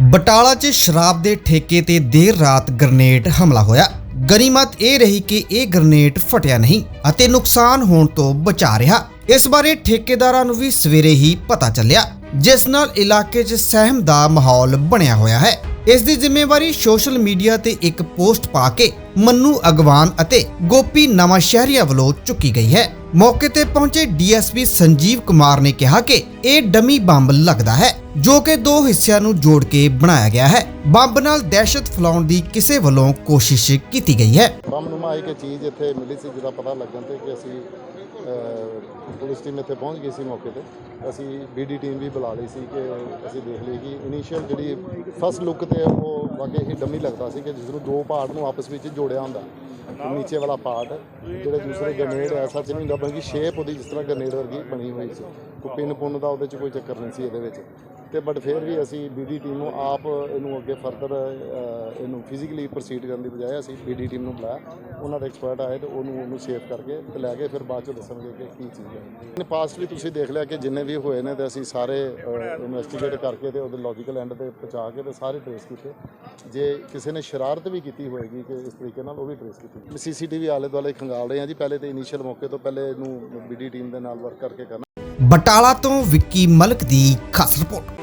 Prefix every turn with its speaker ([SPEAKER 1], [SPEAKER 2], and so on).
[SPEAKER 1] ਬਟਾਲਾ 'ਚ ਸ਼ਰਾਬ ਦੇ ਠੇਕੇ ਤੇ ਦੇਰ ਰਾਤ ਗ੍ਰਨੇਡ ਹਮਲਾ ਹੋਇਆ। ਗਨੀਮਤ ਇਹ ਰਹੀ ਕਿ ਇਹ ਗ੍ਰਨੇਡ ਫਟਿਆ ਨਹੀਂ ਅਤੇ ਨੁਕਸਾਨ ਹੋਣ ਤੋਂ ਬਚਾ ਰਿਹਾ। ਇਸ ਬਾਰੇ ਠੇਕੇਦਾਰਾਂ ਨੂੰ ਵੀ ਸਵੇਰੇ ਹੀ ਪਤਾ ਚੱਲਿਆ, ਜਿਸ ਨਾਲ ਇਲਾਕੇ 'ਚ ਸਹਿਮ ਦਾ ਮਾਹੌਲ ਬਣਿਆ ਹੋਇਆ ਹੈ। ਇਸ ਦੀ ਜ਼ਿੰਮੇਵਾਰੀ ਸੋਸ਼ਲ ਮੀਡੀਆ ਤੇ ਇੱਕ ਪੋਸਟ ਪਾ ਕੇ ਮੰਨੂ ਅਗਵਾਨ ਅਤੇ ਗੋਪੀ ਨਵਾਂ ਸ਼ਹਿਰੀਆ ਵੱਲੋਂ ਚੁੱਕੀ ਗਈ ਹੈ। ਮੌਕੇ ਤੇ ਪਹੁੰਚੇ ਡੀਐਸਪੀ ਸੰਜੀਵ ਕੁਮਾਰ ਨੇ ਕਿਹਾ ਕਿ ਇਹ ਡਮੀ ਬੰਬ ਲੱਗਦਾ ਹੈ। ਜੋ ਕਿ ਦੋ ਹਿੱਸਿਆਂ ਨੂੰ ਜੋੜ ਕੇ ਬਣਾਇਆ ਗਿਆ ਹੈ। ਬੰਬ ਨਾਲ ਦਹਿਸ਼ਤ ਫੈਲਾਉਣ ਦੀ ਕਿਸੇ ਵੱਲੋਂ ਕੋਸ਼ਿਸ਼ ਕੀਤੀ ਗਈ ਹੈ।
[SPEAKER 2] ਬੰਮ ਨੁਮਾ ਇੱਕ ਚੀਜ਼ ਇੱਥੇ ਮਿਲੀ ਸੀ ਜਿਹਦਾ ਪਤਾ ਲੱਗਣ ਤੇ ਕਿ ਅਸੀਂ ਅਹ, ਪੁਲਿਸ ਟੀਮ ਇੱਥੇ ਪਹੁੰਚ ਗਈ ਸੀ ਮੌਕੇ ਤੇ। ਅਸੀਂ ਬੀਡੀ ਟੀਮ ਵੀ ਬੁਲਾ ਲਈ ਸੀ ਕਿ ਅਸੀਂ ਦੇਖ ਲਈ ਕਿ ਇਨੀਸ਼ੀਅਲ ਜਿਹੜੀ ਫਸਟ ਲੁੱਕ ਤੇ ਉਹ ਵਾਕਈ ਹੀ ਡੰਮੀ ਲੱਗਦਾ ਸੀ ਕਿ ਜਿਸ ਨੂੰ ਦੋ ਪਾਰਟ ਨੂੰ ਆਪਸ ਵਿੱਚ ਜੋੜਿਆ ਹੁੰਦਾ। ਤੇ ਨੀਚੇ ਵਾਲਾ ਪਾਰਟ ਜਿਹੜੇ ਦੂਸਰੇ ਗ੍ਰਨੇਡ ਐਸਾ ਚ ਨਹੀਂ ਹੁੰਦਾ ਬਲਕਿ ਸ਼ੇਪ ਉਹਦੀ ਜਿਸ ਤਰ੍ਹਾਂ ਗ੍ਰਨੇਡ ਵਰਗੀ ਬਣੀ ਹੋਈ ਸੀ। ਕੋਈ ਪਿੰਨ ਪੁੰਨ ਦਾ ਉਹਦੇ ਚ ਕੋਈ ਚੱਕਰ ਨਹੀਂ ਸੀ ਇਹਦੇ ਵਿੱਚ। ਤੇ ਬਟ ਫਿਰ ਵੀ ਅਸੀਂ ਬੀਡੀ ਟੀਮ ਨੂੰ ਆਪ ਇਹਨੂੰ ਅੱਗੇ ਫਰਦਰ ਇਹਨੂੰ ਫਿਜ਼ੀਕਲੀ ਪ੍ਰੋਸੀਡ ਕਰਨ ਦੀ ਬਜਾਏ ਅਸੀਂ ਬੀਡੀ ਟੀਮ ਨੂੰ ਬੁਲਾਇਆ। ਉਹਨਾਂ ਦੇ ਐਕਸਪਰਟ ਆਏ ਤੇ ਉਹਨੂੰ ਉਹਨੂੰ ਸੇਫ ਕਰਕੇ ਤੇ ਲੈ ਕੇ ਫਿਰ ਬਾਅਦ ਚ ਦੱਸਣਗੇ ਕਿ ਕੀ ਚੀਜ਼ ਹੈ। ਪਾਸਟ ਵੀ ਤੁਸੀਂ ਦੇਖ ਲਿਆ ਕਿ ਜਿੰਨੇ ਵੀ ਹੋਏ ਨੇ ਤੇ ਅਸੀਂ ਸਾਰੇ ਇਨਵੈਸਟੀਗੇਟ ਕਰਕੇ ਤੇ ਉਹਦੇ ਲੌਜੀਕਲ ਐਂਡ ਤੇ ਪਹੁੰਚਾ ਕੇ ਤੇ ਸਾਰੇ ਟ੍ਰੇਸ ਕੀਤੇ। ਜੇ ਕਿਸੇ ਨੇ ਸ਼ਰਾਰਤ ਵੀ ਕੀਤੀ ਹੋਏਗੀ ਕਿ ਇਸ ਤਰੀਕੇ ਨਾਲ ਉਹ ਵੀ ਟ੍ਰੇਸ ਕੀਤੀ। ਸੀਸੀਟੀਵੀ ਆਲੇ ਦੁਆਲੇ ਖੰਗਾਲ ਰਹੇ ਹਾਂ ਜੀ, ਪਹਿਲੇ ਤੇ ਇਨੀਸ਼ੀਅਲ ਮੌਕੇ ਤੋਂ ਪਹਿਲੇ ਇਹਨੂੰ ਬੀਡੀ ਟੀਮ ਦੇ ਨਾਲ ਵਰਕ ਕਰਕੇ ਕਰਨਾ।
[SPEAKER 1] ਬਟਾਲਾ ਤੋਂ ਵਿੱਕੀ ਮਲਕ ਦੀ ਖਾਸ ਰਿਪੋਰਟ